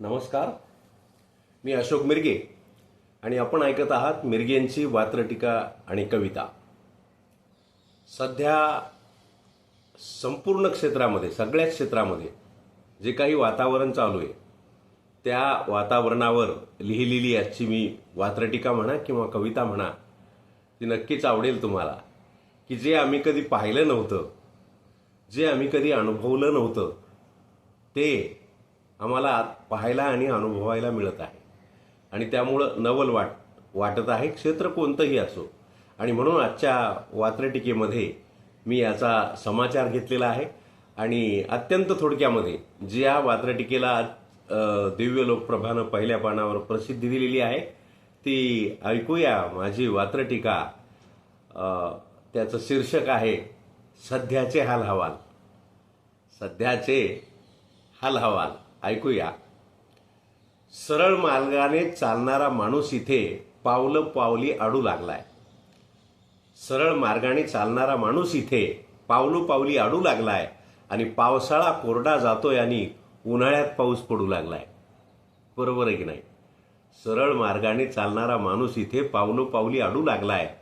नमस्कार. मी अशोक मिरगे आणि आपण ऐकत आहात मिरगेंची वात्रटीका आणि कविता. सध्या संपूर्ण क्षेत्रामध्ये सगळ्याच क्षेत्रामध्ये जे काही वातावरण चालू आहे त्या वातावरणावर लिहिलेली आजची मी वात्रटीका म्हणा किंवा कविता म्हणा ती नक्कीच आवडेल तुम्हाला. की जे आम्ही कधी पाहिलं नव्हतं जे आम्ही कधी अनुभवलं नव्हतं ते आम्हाला पाहायला आणि अनुभवायला मिळत आहे. आणि त्यामुळं नवल वाट वाटत आहे क्षेत्र कोणतंही असो. आणि म्हणून आजच्या वात्रटिकेमध्ये मी याचा समाचार घेतलेला आहे. आणि अत्यंत थोडक्यामध्ये ज्या वात्रटिकेला दिव्य लोकप्रभानं पहिल्या पानावर प्रसिद्धी दिलेली आहे ती ऐकूया माझी वात्रटिका. त्याचं शीर्षक आहे सध्याचे हाल हवाल सध्याचे हाल हवाल ऐकूया. सरळ मार्गाने चालणारा माणूस इथे पावलं पावली आडू लागलाय. सरळ मार्गाने चालणारा माणूस इथे पावलो पावली आडू लागलाय आणि पावसाळा कोरडा जातोय आणि उन्हाळ्यात पाऊस पडू लागलाय. बरोबर आहे की नाही? सरळ मार्गाने चालणारा माणूस इथे पावलो पावली आडू लागलाय.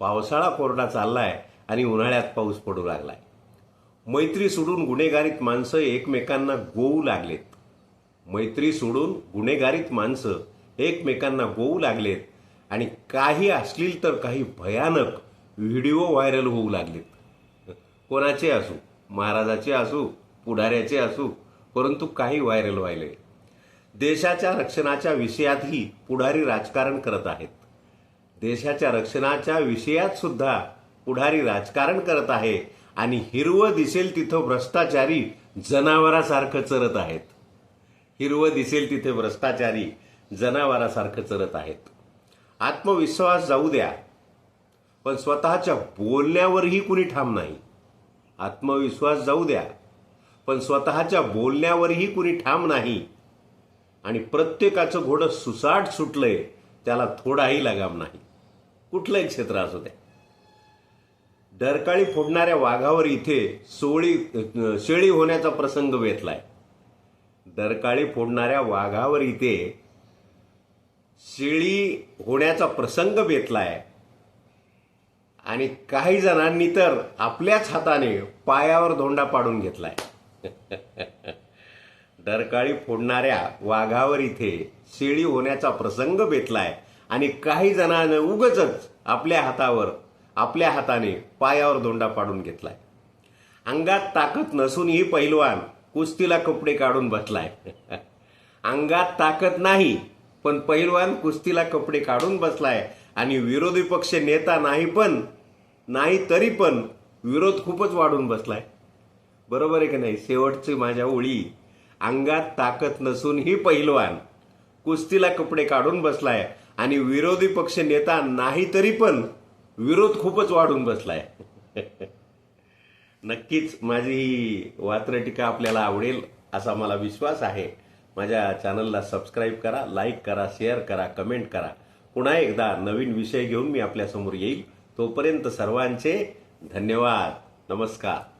पावसाळा कोरडा चाललाय आणि उन्हाळ्यात पाऊस पडू लागलाय. मैत्री सोडून गुन्हेगारीत माणसं एकमेकांना गोवू लागलेत. मैत्री सोडून गुन्हेगारीत माणसं एकमेकांना गोवू लागलेत आणि काही असलील तर काही भयानक व्हिडिओ व्हायरल होऊ लागलेत. कोणाचे असू महाराजाचे असू पुढाऱ्याचे असू परंतु काही व्हायरल व्हायले देशाच्या रक्षणाच्या विषयातही पुढारी राजकारण करत आहेत. देशाच्या रक्षणाच्या विषयात सुद्धा पुढारी राजकारण करत आहे. आणि हिरवं दिसेल तिथं भ्रष्टाचारी जनावरासारखं चरत आहेत. हिरवं दिसेल तिथे भ्रष्टाचारी जनावरासारखं चरत आहेत. आत्मविश्वास जाऊ द्या. पण स्वतःच्या बोलण्यावरही कुणी ठाम नाही. आत्मविश्वास जाऊ द्या. पण स्वतःच्या बोलण्यावरही कुणी ठाम नाही. आणि प्रत्येकाचं घोडं सुसाट सुटलंय त्याला थोडाही लगाम नाही. कुठलंही क्षेत्र असू द्या. डरकाळी फोडणाऱ्या वाघावर इथे सोळी शेळी होण्याचा प्रसंग वेतलाय डरकाळी फोडणाऱ्या वाघावर इथे शेळी होण्याचा प्रसंग बेतलाय आणि काही जणांनी तर आपल्याच हाताने पायावर धोंडा पाडून घेतलाय. डरकाळी फोडणाऱ्या वाघावर इथे शेळी होण्याचा प्रसंग बेतलाय आणि काही जणांना उगच आपल्या हातावर आपल्या हाताने पायावर दोंडा पाडून घेतलाय. अंगात ताकद नसूनही पैलवान कुस्तीला कपडे काढून बसलाय. अंगात ताकद नाही पण पैलवान कुस्तीला कपडे काढून बसलाय. आणि विरोधी पक्ष नेता नाही पण नाही तरी पण विरोध खूपच वाढून बसलाय. बरोबर आहे की नाही? शेवटची माझ्या ओळी. अंगात ताकद नसूनही पैलवान कुस्तीला कपडे काढून बसलाय. आणि विरोधी पक्ष नेता नाही तरी पण विरोध खूपच वाढून बसलाय. नक्कीच माझी ही वात्रटिका आपल्याला आवडेल असा मला विश्वास आहे. माझ्या चॅनलला सबस्क्राईब करा लाईक करा शेअर करा कमेंट करा. पुन्हा एकदा नवीन विषय घेऊन मी आपल्यासमोर येईल. तोपर्यंत सर्वांचे धन्यवाद. नमस्कार.